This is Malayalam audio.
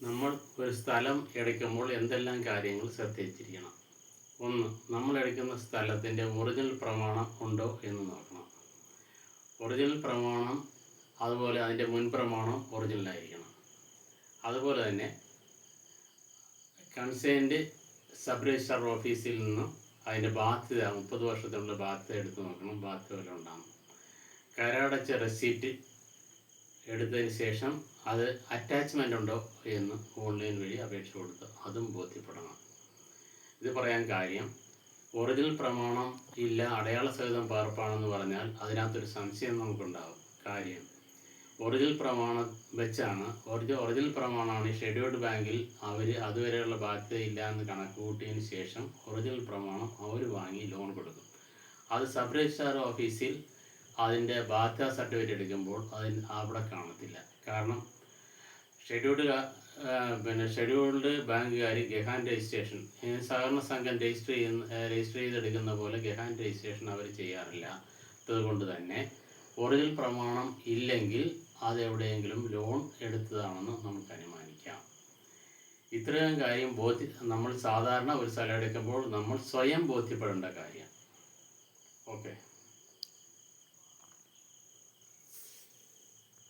നമ്മൾ ഒരു സ്ഥലം എടുക്കുമ്പോൾ എന്തെല്ലാം കാര്യങ്ങൾ ശ്രദ്ധിച്ചിരിക്കണം? ഒന്ന് നമ്മൾ എടുക്കുന്ന സ്ഥലത്തിന്റെ ഒറിജിനൽ പ്രമാണം ഉണ്ടോ എന്ന് നോക്കണം. ഒറിജിനൽ പ്രമാണം അതുപോലെ അതിന്റെ മുൻ പ്രമാണം ഒറിജിനലായിരിക്കണം അതുപോലെ തന്നെ കൺസേന്റെ സബ് രജിസ്ട്രാർ ഓഫീസിൽ നിന്നും അതിന്റെ ബാധ്യത മുപ്പത് വർഷത്തിനുള്ള ബാധ്യത എടുത്ത് നോക്കണം ബാധ്യത വല്ല ഉണ്ടാകും കരാടച്ച റെസീറ്റ് എടുത്തതിന് ശേഷം അത് അറ്റാച്ച്മെന്റ് ഉണ്ടോ എന്ന് ഓൺലൈൻ വഴി അപേക്ഷ കൊടുത്ത് അതും ബോധ്യപ്പെടണം. ഇത് പറയാൻ കാര്യം ഒറിജിനൽ പ്രമാണം ഇല്ല അടയാള സഹിതം പകർപ്പാണെന്ന് പറഞ്ഞാൽ അതിനകത്തൊരു സംശയം നമുക്കുണ്ടാകും കാര്യം ഒറിജിനൽ പ്രമാണം വെച്ചാണ് ഒറിജിനൽ ഒറിജിനൽ പ്രമാണമാണ് ഷെഡ്യൂൾഡ് ബാങ്കിൽ അവർ അതുവരെയുള്ള ബാധ്യതയില്ല എന്ന് കണക്ക് കൂട്ടിയതിന് ശേഷം ഒറിജിനൽ പ്രമാണം അവർ വാങ്ങി ലോൺ കൊടുക്കും. അത് സബ് രജിസ്ട്രാർ ഓഫീസിൽ അതിന്റെ ബാധ്യത സർട്ടിഫിക്കറ്റ് എടുക്കുമ്പോൾ അതിന് അവിടെ കാണത്തില്ല. കാരണം ഷെഡ്യൂൾഡ് പിന്നെ ഷെഡ്യൂൾഡ് ബാങ്കുകാർ ഗഹാൻ രജിസ്ട്രേഷൻ സഹകരണ സംഘം രജിസ്റ്റർ ചെയ്യുന്ന രജിസ്റ്റർ ചെയ്തെടുക്കുന്ന പോലെ ഗഹാൻ രജിസ്ട്രേഷൻ അവർ ചെയ്യാറില്ല. അതുകൊണ്ട് തന്നെ ഒറിജിനൽ പ്രമാണം ഇല്ലെങ്കിൽ അത് എവിടെയെങ്കിലും ലോൺ എടുത്തതാണെന്ന് നമുക്ക് അനുമാനിക്കാം. ഇത്രയും കാര്യം ബോധ്യ നമ്മൾ സാധാരണ ഒരു സ്ഥലം എടുക്കുമ്പോൾ നമ്മൾ സ്വയം ബോധ്യപ്പെടേണ്ട കാര്യം. ഓക്കെ.